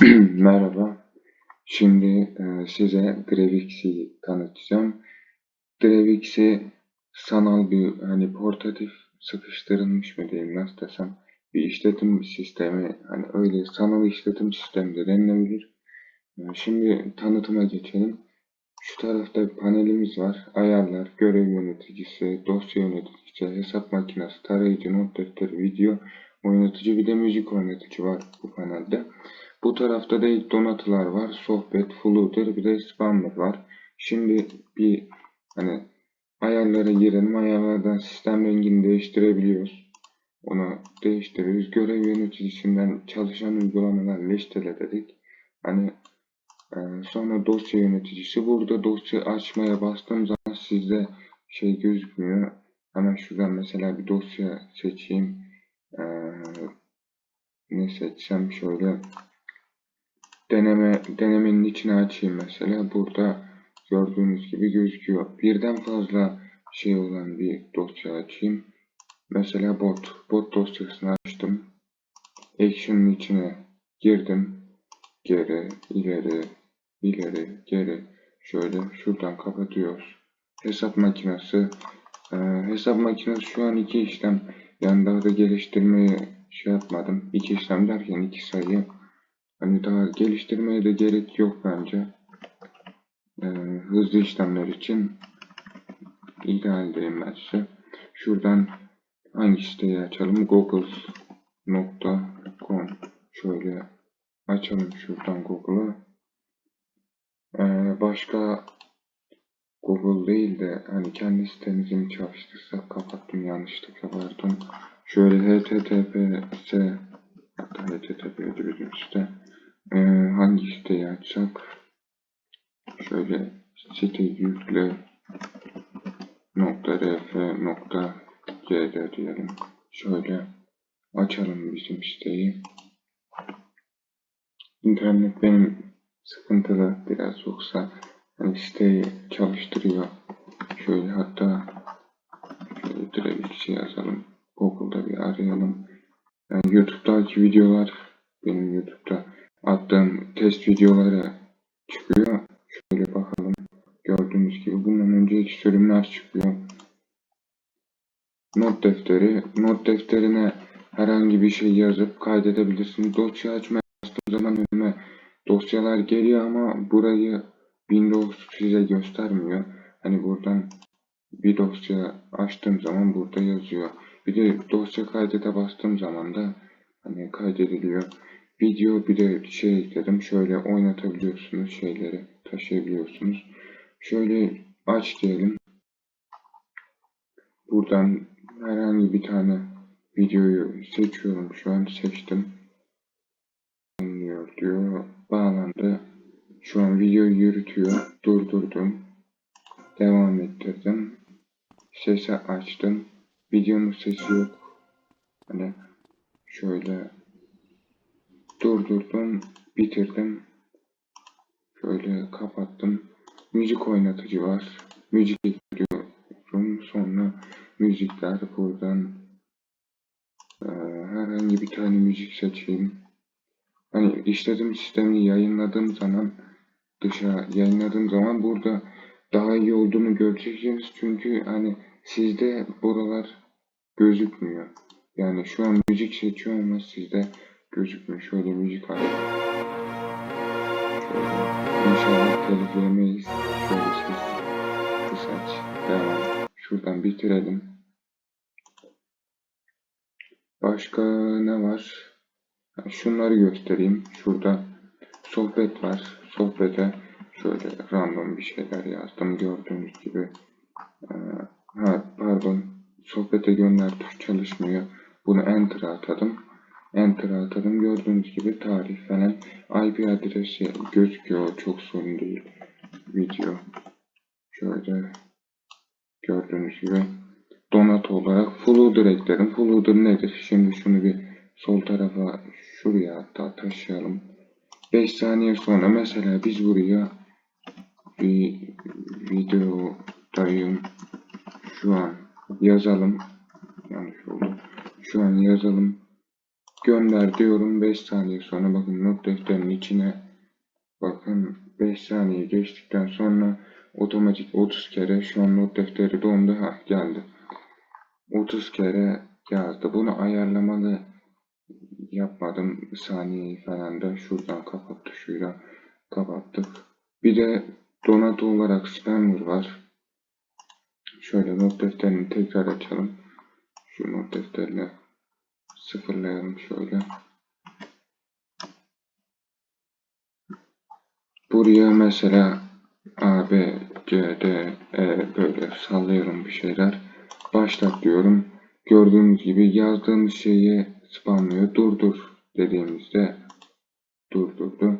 Merhaba. Şimdi e, size Gravix'i tanıtacağım. Gravix'i sanal bir hani portatif sıkıştırılmış mı diyeyim nasıl desem bir işletim sistemi hani öyle sanal işletim sistemi de denilebilir. E, Şimdi tanıtıma geçelim. Şu tarafta bir panelimiz var. Ayarlar, görev yöneticisi, dosya yöneticisi, hesap makinesi, tarayıcı, not defteri, video oynatıcı bir de müzik oynatıcı var bu panelde. Bu tarafta da ilk donatılar var. Sohbet, Flutter bir de Spammer var. Şimdi bir hani ayarlara girelim. Ayarlardan sistem rengini değiştirebiliyoruz. Onu değiştiriyoruz. Görev yöneticisinden çalışan uygulamalar listele dedik. Hani ee, sonra dosya yöneticisi. Burada dosya açmaya bastığım zaman sizde şey gözükmüyor. Hemen şuradan mesela bir dosya seçeyim. Ee, ne seçsem şöyle deneme denemenin içine açayım mesela. Burada gördüğünüz gibi gözüküyor. Birden fazla şey olan bir dosya açayım. Mesela bot. Bot dosyasını açtım. Action'ın içine girdim. Geri, ileri, ileri, geri. Şöyle şuradan kapatıyoruz. Hesap makinesi. Ee, hesap makinesi şu an iki işlem. Yani daha da geliştirmeye şey yapmadım. İki işlem derken iki sayı. Hani daha geliştirmeye de gerek yok bence. Ee, hızlı işlemler için ideal diyeyim ben size. Şuradan hangi siteyi açalım? google.com Şöyle açalım şuradan Google'ı. Ee, başka Google değil de hani kendi sitemizi mi çalıştırsak kapattım yanlışlıkla pardon. Şöyle https http bizim ee, hangi siteyi açsak şöyle site yükle nokta rf nokta gr diyelim. Şöyle açalım bizim siteyi. İnternet benim sıkıntılı biraz yoksa hani siteyi çalıştırıyor. Şöyle hatta şöyle Dravix'i yazalım. Google'da bir arayalım. Yani YouTube'daki videolar attığım test videoları çıkıyor. Şöyle bakalım. Gördüğünüz gibi bundan önceki sürümler çıkıyor. Not defteri. Not defterine herhangi bir şey yazıp kaydedebilirsiniz. Dosya açmaya bastığım zaman önüme dosyalar geliyor ama burayı Windows size göstermiyor. Hani buradan bir dosya açtığım zaman burada yazıyor. Bir de dosya kaydete bastığım zaman da hani kaydediliyor. Video bir de şey ekledim. Şöyle oynatabiliyorsunuz şeyleri taşıyabiliyorsunuz. Şöyle aç diyelim. Buradan herhangi bir tane videoyu seçiyorum. Şu an seçtim. Dinliyor diyor. Bağlandı. Şu an videoyu yürütüyor. Durdurdum. Devam ettirdim. Sesi açtım. Videonun sesi yok. Hani şöyle durdurdum. Bitirdim. Şöyle kapattım. Müzik oynatıcı var. Müzik ekliyorum. Sonra müzikler buradan e, herhangi bir tane müzik seçeyim. Hani işletim sistemini yayınladığım zaman dışa yayınladığım zaman burada daha iyi olduğunu göreceksiniz. Çünkü hani sizde buralar gözükmüyor. Yani şu an müzik seçiyor ama sizde gözükmüyor. Şöyle müzik. Şöyle. İnşallah telif yemeyiz. Şöyle ses. Devam. Şuradan bitirelim. Başka ne var? Şunları göstereyim. Şurada sohbet var. Sohbete şöyle random bir şeyler yazdım. Gördüğünüz gibi. Ee, ha, pardon. Sohbete gönder çalışmıyor. Bunu enter atadım. Enter atadım. Gördüğünüz gibi tarih falan IP adresi gözüküyor. Çok sorun değil. Video. Şöyle gördüğünüz gibi donat olarak Flutter ekledim. Flutter nedir? Şimdi şunu bir sol tarafa şuraya hatta taşıyalım. 5 saniye sonra mesela biz buraya bir videodayım şu an yazalım yanlış oldu şu an yazalım gönder diyorum 5 saniye sonra bakın not defterinin içine bakın 5 saniye geçtikten sonra otomatik 30 kere şu an not defteri dondu ha geldi. 30 kere yazdı. Bunu ayarlamalı. Yapmadım. Saniyeyi falan da şuradan kapat tuşuyla kapattık. Bir de donatı olarak spammer var. Şöyle not defterini tekrar açalım. Şu not defterini sıfırlayalım şöyle Buraya mesela A, B, C, D, E böyle sallıyorum bir şeyler. Başlat diyorum. Gördüğünüz gibi yazdığımız şeyi spamlıyor. Durdur dediğimizde durdurdu.